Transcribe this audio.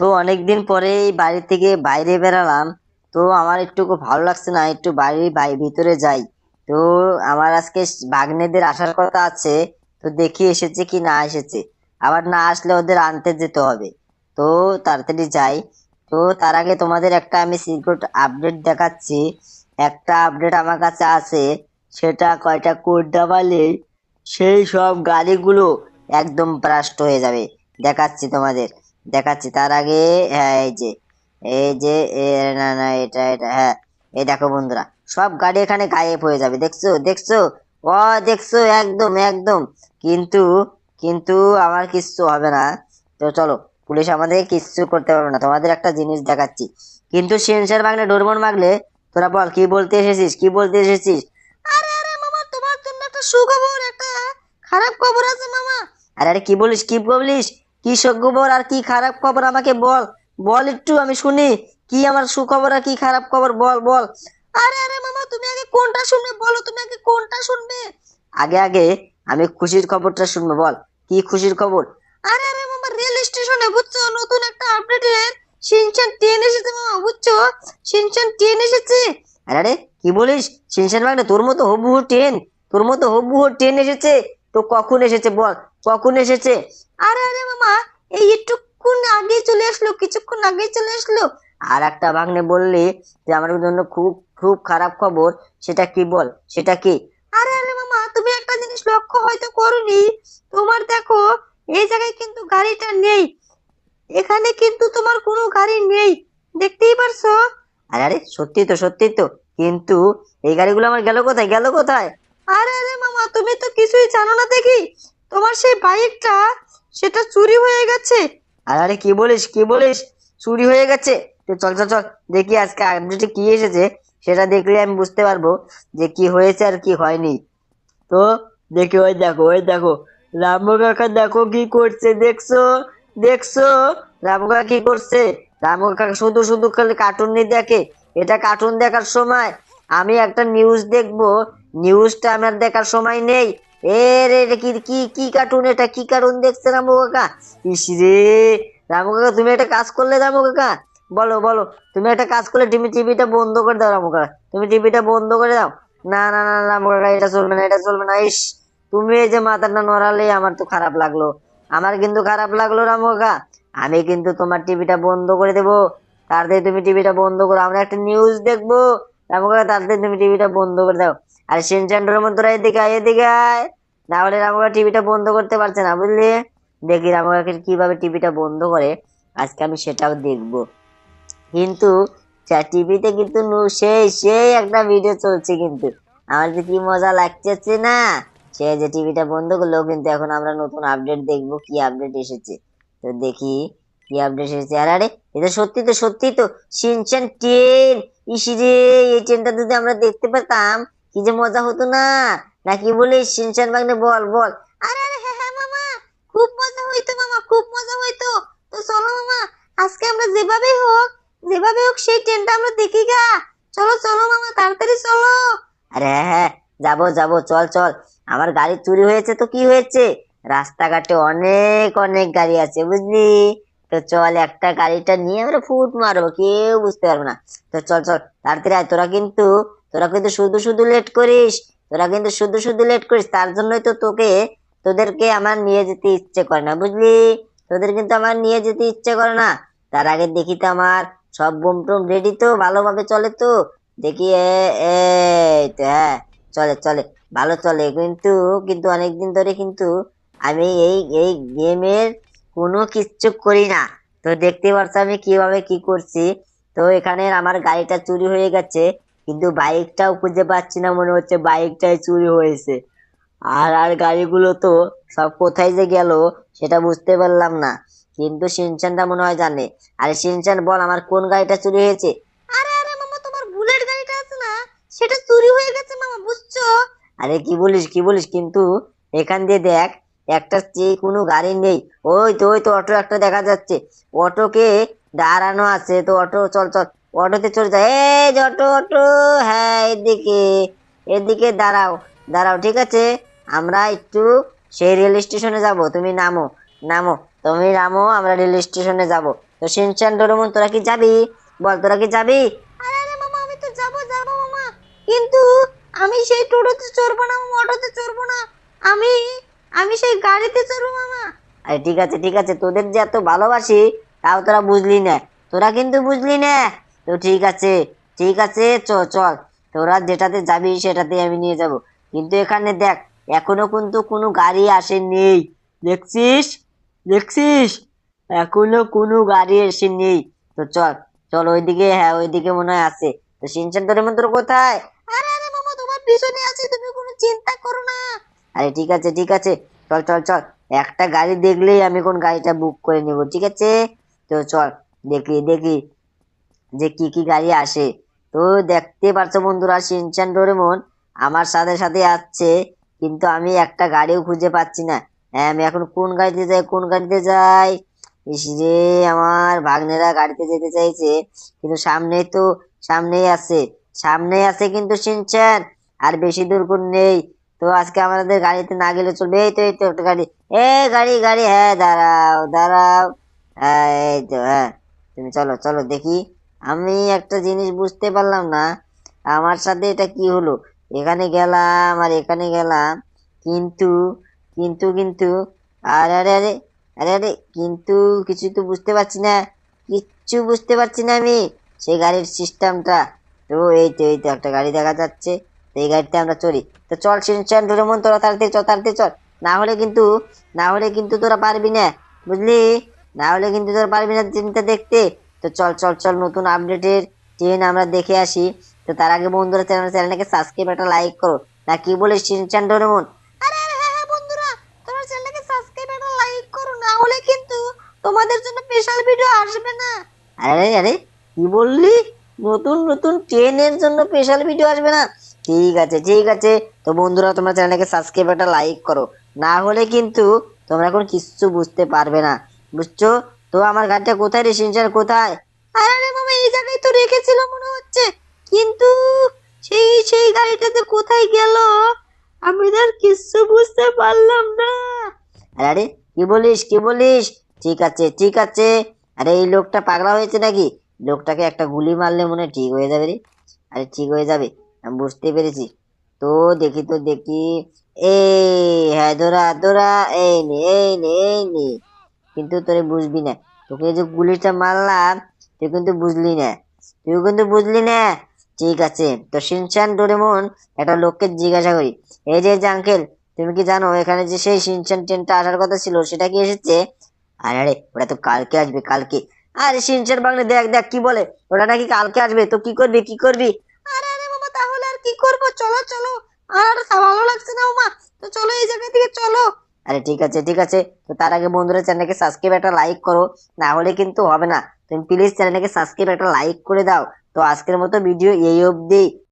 তো অনেকদিন পরে বাড়ি থেকে বাইরে বেরালাম। তো আমার একটু ভালো লাগছে না, একটু বাড়ির ভিতরে যাই। তো আমার আজকে বাগনেদের আসার কথা আছে, তো দেখি এসেছে কি না এসেছে। আবার না আসলে ওদের আনতে যেতে হবে। তো তাড়াতাড়ি যাই। তো তার আগে তোমাদের একটা আমি সিক্রেট আপডেট দেখাচ্ছি। একটা আপডেট আমার কাছে আছে, সেটা কয়টা কোড দাবালেই সেই সব গাড়িগুলো একদম ব্রাস্ট হয়ে যাবে। দেখাচ্ছি তোমাদের। দেখাচ্ছি, তার আগে হ্যাঁ এই যে এই যে না না, এটা এটা হ্যাঁ এই দেখো বন্ধুরা, সব গাড়ি এখানে গায়েব হয়ে যাবে, দেখছ দেখছ? ও দেখছ, একদম একদম, কিন্তু কিন্তু আমার কিচ্ছু হবে না, তো চলো, পুলিশ আমাদের কিচ্ছু করতে পারবে না, তোমাদের একটা জিনিস দেখাচ্ছি, কিন্তু সেন্সার মাগলে, ডোরমন মাগলে, তোরা বল, কি বলতে এসেছিস, কি বলতে এসেছিস? আরে আরে খারাপ খবর আছে, মামা। আরে আরে, কি বলিস কি বলিস? কি সুখবর আর কি খারাপ খবর আমাকে বল। বল একটু, আমি শুনি। কি আমার সুখবর আর কি খারাপ খবর বল বল। আরে আরে মামা, তুমি আগে কোনটা শুনবে বলো, তুমি আগে কোনটা শুনবে আগে আগে আমি খুশির খবরটা শুনব, বল। কি খুশির খবর? আরে আরে মামা, রেল স্টেশনে, বুঝছ? নতুন একটা আপডেটের শিনচান ট্রেন এসেছে মামা, বুঝছ? শিনচান ট্রেন এসেছে। আরে আরে, কি বলিস? শিনচান মানে তোর মতো হবু ট্রেন তোর মতো হবু ট্রেন এসেছে। তো কখন এসেছে বল? কখন এসেছে? আরে আরে মামা, এই একটুক্ষণ আগে চলে আসলো, কিছুক্ষণ আগে চলে আসলো। আর একটা ভাগ্নে বললি যে, আমার জন্য খুব খুব খারাপ খবর, সেটা কি বল? সেটা কি? আরে আরে মামা, তুমি একটা জিনিস লক্ষ্য হয়তো করনি। তোমার দেখো, এই জায়গায় কিন্তু গাড়িটা নেই। এখানে কিন্তু তোমার কোনো গাড়ি নেই। দেখতেই পারছ? আরে আরে, সত্যি তো সত্যি তো। কিন্তু এই গাড়িগুলো আমার গেল কোথায়? গেল কোথায়? আরে আরে মামা, তুমি তো কিছুই জানো না দেখি। তোমার সেই বাইকটা, সেটা চুরি হয়ে গেছে। আরে আরে, কি বলিস কি বলিস? চুরি হয়ে গেছে। তো চল চল চল, দেখি আজকে আপডেটে কি এসেছে। সেটা দেখলে আমি বুঝতে পারব যে কি হয়েছে আর কি হয়নি। তো দেখি, ওই দেখো ওই দেখো। রামু কাকা দেখো কি করছে, দেখছ? দেখছ? রামু কাকা কি করছে? রামু কাকা শুধু শুধু খালি কার্টুন নিয়ে দেখে। এটা কার্টুন দেখার সময় আমি একটা নিউজ দেখব। নিউজটা আমার দেখার সময় নেই। এ রে কি কি কি কার্টুন এটা কি কার্টুন দেখছে রামু কাকা? ইস রে, রামু কাকা, তুমি একটা কাজ করলে রামু কাকা। বলো বলো, তুমি একটা কাজ করলে তুমি টিভিটা বন্ধ করে দাও রামু কাকা। তুমি টিভিটা বন্ধ করে দাও। না না না রামু কাকা, এটা চলবে না, এটা চলবে না। ইস, তুমি এই যে মাথাটা নড়ালে আমার তো খারাপ লাগল। আমার কিন্তু খারাপ লাগল রামু কাকা। আমি কিন্তু তোমার টিভিটা বন্ধ করে দেবো। তাড়াতাড়ি তুমি টিভিটা বন্ধ করো। আমরা একটা নিউজ দেখব। রামু কাকা তাড়াতাড়ি তুমি টিভিটা বন্ধ করে দাও। আর সিনচান্ডের মতো এদিকে আয় এদিকে আয়। না হলে রামু কাকা টিভিটা বন্ধ করতে পারছে না, বুঝলি? দেখি রামু কাকা কীভাবে টিভিটা বন্ধ করে। আজকে আমি সেটাও দেখব। কিন্তু টিভিতে কিন্তু সেই সেই একটা ভিডিও চলছে কিন্তু। আমার যে কি মজা লাগতেছে না? সে যে টিভিটা বন্ধ করল কিন্তু এখন আমরা নতুন আপডেট দেখব, কি আপডেট এসেছে। তো দেখি কি আপডেট এসেছে। আরে আরে, এটা সত্যি তো সত্যি তো, সিনচান ট্রেন ইসিরে এই ট্রেনটা যদি আমরা দেখতে পেতাম, কি যে মজা হতো না। নাকি বলিস সিনচান বাগনে বল বল। আরে আরে হ্যাঁ হ্যাঁ মামা, খুব মজা হইতো মামা, খুব মজা হইতো। তো চলো মামা, আজকে আমরা যেভাবেই হোক যেভাবে হোক সেই ট্রেনটা আমরা দেখি গা। চলো চলো মামা, তাড়াতাড়ি চলো। আরে হ্যাঁ হ্যাঁ যাব যাব, চল চল। আমার গাড়ি চুরি হয়েছে তো কি হয়েছে? রাস্তাঘাটে অনেক অনেক গাড়ি আছে, বুঝলি? তো চল একটা গাড়িটা নিয়ে আমরা ফুট মারবো, কেউ বুঝতে পারব না। তো চল চল, তাড়াতাড়ি আয়, তোরা কিন্তু তোরা কিন্তু শুধু শুধু লেট করিস, তোরা কিন্তু শুধু শুধু লেট করিস, তার জন্যই তো তোকে, তোদেরকে আমার নিয়ে যেতে ইচ্ছে করে না, বুঝলি? তোদের কিন্তু আমার নিয়ে যেতে ইচ্ছে করে না। তার আগে দেখি তো আমার সব বোম টোম রেডি তো, ভালোভাবে চলে তো। দেখি এই তো হ্যাঁ চলে চলে, ভালো চলে। কিন্তু কিন্তু অনেকদিন ধরে কিন্তু আমি এই এই গেমের কোনো কিচ্ছু করি না। তো দেখতে পাচ্ছ আমি কীভাবে কি করছি? তো এখানে আমার গাড়িটা চুরি হয়ে গেছে, কিন্তু বাইকটাও খুঁজে পাচ্ছি না, মনে হচ্ছে বাইকটাই চুরি হয়েছে। আর আর গাড়িগুলো তো সব কোথায় যে গেল সেটা বুঝতে পারলাম না। কিন্তু সিনচানটা মনে হয় জানে। আরে সিনচান, বল আমার কোন গাড়িটা চুরি হয়েছে? আরে আরে মামা, তোমার বুলেট গাড়িটা আছে না? সেটা চুরি হয়ে গেছে মামা, বুঝছ? আরে কি বলিস কি বলিস? কিন্তু এখান দিয়ে দেখ একটা যে কোনো গাড়ি নেই। ওই তো ওই তো, অটো একটা দেখা যাচ্ছে। অটোকে দাঁড়ানো আছে। তো অটো, চল চল। অটোতে চলে যায় এই যে অটো অটো। হ্যাঁ এদিকে এদিকে দাঁড়াও দাঁড়াও, ঠিক আছে? আমরা একটু সেই রেল স্টেশনে যাব। তুমি নামো নামো। তুমি নামো, আমরা রেল স্টেশনে যাব। তো সিনচান ডোরেমন তোরা কি যাবি? বল, তোরা কি যাবি? আরে আরে, মামা, আমি তো যাব যাব, মামা। কিন্তু আমি সেই টোটোতে চড়বো না অটোতে চড়বো না। আমি আমি সেই গাড়িতে চড়বো মামা। আরে ঠিক আছে ঠিক আছে তোদের যে এত ভালোবাসি তাও তোরা বুঝলি না। তোরা কিন্তু বুঝলি না। তো ঠিক আছে ঠিক আছে চ চল। তোরা যেটাতে যাবি সেটাতে আমি নিয়ে যাব। কিন্তু এখানে দেখ এখনও কিন্তু কোনো গাড়ি আসে নেই দেখছিস? দেখছিস? এখনও কোনো গাড়ি এসে নেই তো চল চল ওইদিকে হ্যাঁ ওইদিকে মনে হয় আছে। তো সিনচান তোর মন্ত্র কোথায়? আরে আরে মামা তোমার পিছনে আছে তুমি কোনো চিন্তা করো না। আরে ঠিক আছে ঠিক আছে। চল চল চল। একটা গাড়ি দেখলেই আমি কোন গাড়িটা বুক করে নেব, ঠিক আছে? তো চল, দেখি দেখি যে কি কি গাড়ি আসে। তো দেখতে পারছ বন্ধুরা সিনচান ডোরেমন আমার সাথে সাথে আসছে, কিন্তু আমি একটা গাড়িও খুঁজে পাচ্ছি না। হ্যাঁ আমি এখন কোন গাড়িতে যাই, কোন গাড়িতে যাই? যে আমার ভাগ্নেরা গাড়িতে যেতে চাইছে, কিন্তু সামনেই তো, সামনেই আছে। সামনেই আছে কিন্তু সিনচান আর বেশি দূর কোন নেই। তো আজকে আমাদের গাড়িতে না গেলে চলবে। এই তো এই তো, একটা গাড়ি। এ, গাড়ি গাড়ি হ্যাঁ দাঁড়াও দাঁড়াও। হ্যাঁ এই তো হ্যাঁ। তুমি চলো চলো, দেখি। আমি একটা জিনিস বুঝতে পারলাম না। আমার সাথে এটা কি হলো? এখানে গেলাম আর এখানে গেলাম। কিন্তু কিন্তু কিন্তু, আরে আরে আরে আরে আরে, কিন্তু কিছু তো বুঝতে পারছি না। কিচ্ছু বুঝতে পারছি না আমি। সেই গাড়ির সিস্টেমটা তো এই তো এই তো, একটা গাড়ি দেখা যাচ্ছে। এই গাড়িতে আমরা চলি। তো চল সিনচান ডোরেমন তোরা তাড়াতাড়ি চল তাড়াতাড়ি চল। না হলে কিন্তু না হলে কিন্তু তোরা পারবি না বুঝলি? না হলে কিন্তু তোরা পারবি না ট্রেনটা দেখতে। তো চল চল চল নতুন আপডেটের ট্রেন আমরা দেখে আসি। তো তার আগে বন্ধুরা চ্যানেল চ্যানেলটাকে সাবস্ক্রাইব একটা লাইক করো। না কি বলিস সিনচান আরে আরে হ্যাঁ হ্যাঁ তোমাদের জন্য স্পেশাল ভিডিও আসবে না। আরে আরে কি বললি? নতুন নতুন ট্রেনের জন্য স্পেশাল ভিডিও আসবে না। ঠিক আছে ঠিক আছে। তো বন্ধুরা, তোমরা চ্যানেলটাকে সাবস্ক্রাইব একটা লাইক করো। না হলে কিন্তু তোমরা এখন কিচ্ছু বুঝতে পারবে না, বুঝছ? তো আমার গাড়িটা কোথায় রে সিনচান কোথায়? আরে মামা, এই জায়গায় তো রেখেছিল মনে হচ্ছে। কিন্তু সেই সেই গাড়িটাতে কোথায় গেল? আমি তো কিচ্ছু বুঝতে পারলাম না। আরে কি বলিস কি বলিস? ঠিক আছে ঠিক আছে। আরে, এই লোকটা পাগলা হয়েছে নাকি? লোকটাকে একটা গুলি মারলে মনে ঠিক হয়ে যাবে রে। আরে, ঠিক হয়ে যাবে। বুঝতে পেরেছি। তো দেখি তো, দেখি। এই হ্যাঁ দোরা দোরা এই নে এই নে এই নে। কিন্তু তোরে বুঝবি না। তোকে যে গুলিটা মারলাম, তুই কিন্তু বুঝলি না। তুই কিন্তু বুঝলি না? ঠিক আছে, তো সিনচান ডোরেমন একটা লোককে জিজ্ঞাসা করি, এই যে আঙ্কেল তুমি কি জানো এখানে যে সেই সিনচান ট্রেনটা আসার কথা ছিল, সেটা কি এসেছে? আরে আরে, ওটা তো কালকে আসবে, কালকে। আরে, সিনচান বাংলা দেখ দেখ, কি বলে? ওটা নাকি কালকে আসবে, তো কি করবি কি করবি আরে আরে মামা তাহলে আর কি করব? চলো চলো। আর ভালো লাগছে না, ওমা। তো চলো এই জায়গা থেকে চলো। আরে ঠিক আছে ঠিক আছে। তো তার আগে বন্ধুরা চ্যানেলকে সাবস্ক্রাইব একটা লাইক করো। না হলে কিন্তু হবে না। তুমি প্লিজ চ্যানেলকে সাবস্ক্রাইব একটা লাইক করে দাও। তো আজকের মতো ভিডিও এই অবধি।